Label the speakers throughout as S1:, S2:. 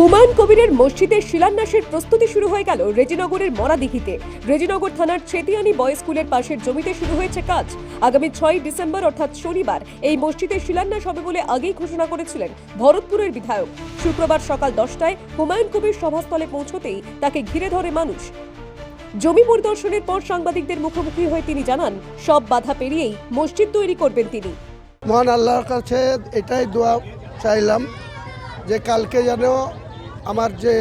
S1: হুমায়ুন কবিরের মসজিদের শিলান্যাসের প্রস্তুতি শুরু হয়ে গেল রেজিনগরের মরাদিঘিতে। রেজিনগর থানার ছেতিয়ানি বয়েজ স্কুলের পাশের জমিতে শুরু হয়েছে কাজ। আগামী ছয় ডিসেম্বর, অর্থাৎ শনিবার, এই মসজিদের শিলান্যাস হবে বলে আগেই ঘোষণা করেছিলেন ভরতপুরের বিধায়ক। শুক্রবার সকাল দশটায় হুমায়ুন কবির সভাস্থলে পৌঁছতেই তাকে ঘিরে ধরে মানুষ। জমি পরিদর্শনের পর সাংবাদিকদের মুখোমুখি হয়ে তিনি জানান, সব বাধা পেরিয়েই মসজিদ তৈরি করবেন তিনি।
S2: মহান আল্লাহর কাছে এটাই দোয়া চাইলাম যে কালকে যেন আমার যে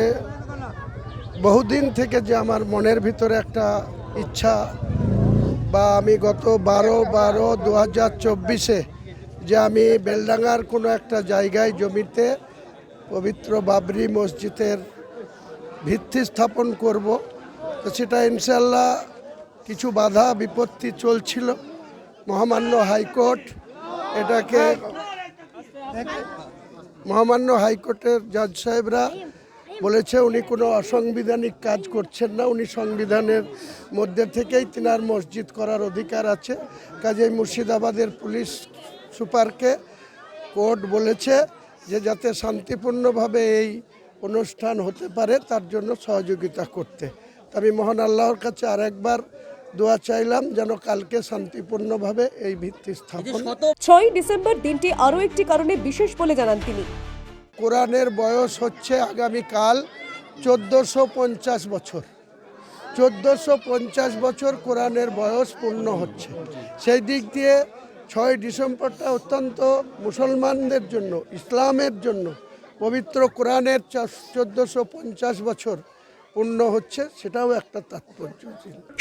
S2: বহুদিন থেকে যে আমার মনের ভিতরে একটা ইচ্ছা বা আমি গত বারো বারো দু হাজার চব্বিশে যে আমি বেলডাঙ্গার কোনো একটা জায়গায় জমিতে পবিত্র বাবরি মসজিদের ভিত্তি স্থাপন করব, তো সেটা ইনশাল্লাহ কিছু বাধা বিপত্তি চলছিল। মহামান্য হাইকোর্ট এটাকে মহামান্য হাইকোর্টের জাজ সাহেবরা বলেছে, উনি কোনো অসাংবিধানিক কাজ করছেন না। উনি সংবিধানের মধ্যে থেকেই তিনার মসজিদ করার অধিকার আছে। কাজেই মুর্শিদাবাদের পুলিশ সুপারকে কোর্ট বলেছে যে, যাতে শান্তিপূর্ণভাবে এই অনুষ্ঠান হতে পারে, তার জন্য সহযোগিতা করতে। আমি মহান আল্লাহর কাছে আরেকবার দোয়া চাইলাম যেন কালকে শান্তিপূর্ণভাবে এই ভিত্তি স্থাপন
S1: ছয় ডিসেম্বর দিনটি আরও একটি কারণে বিশেষ বলে জানান তিনি।
S2: কোরআনের বয়স হচ্ছে আগামীকাল চোদ্দোশো পঞ্চাশ বছর। চোদ্দোশো পঞ্চাশ বছর কোরআনের বয়স পূর্ণ হচ্ছে। সেই দিক দিয়ে ছয় ডিসেম্বরটা অত্যন্ত মুসলমানদের জন্য ইসলামের জন্য পবিত্র কোরআনের চোদ্দোশো পঞ্চাশ বছর সেটাও একটা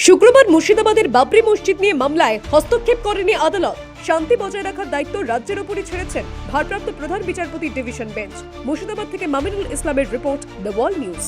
S1: শুক্রবার মুর্শিদাবাদের বাবরি মসজিদ নিয়ে মামলায় হস্তক্ষেপ করেনি আদালত। শান্তি বজায় রাখার দায়িত্ব রাজ্যের উপরই ছেড়েছেন ভারপ্রাপ্ত প্রধান বিচারপতি ডিভিশন বেঞ্চ। মুর্শিদাবাদ থেকে মামিনুল ইসলামের রিপোর্ট, দ্য ওয়ার্ল্ড নিউজ।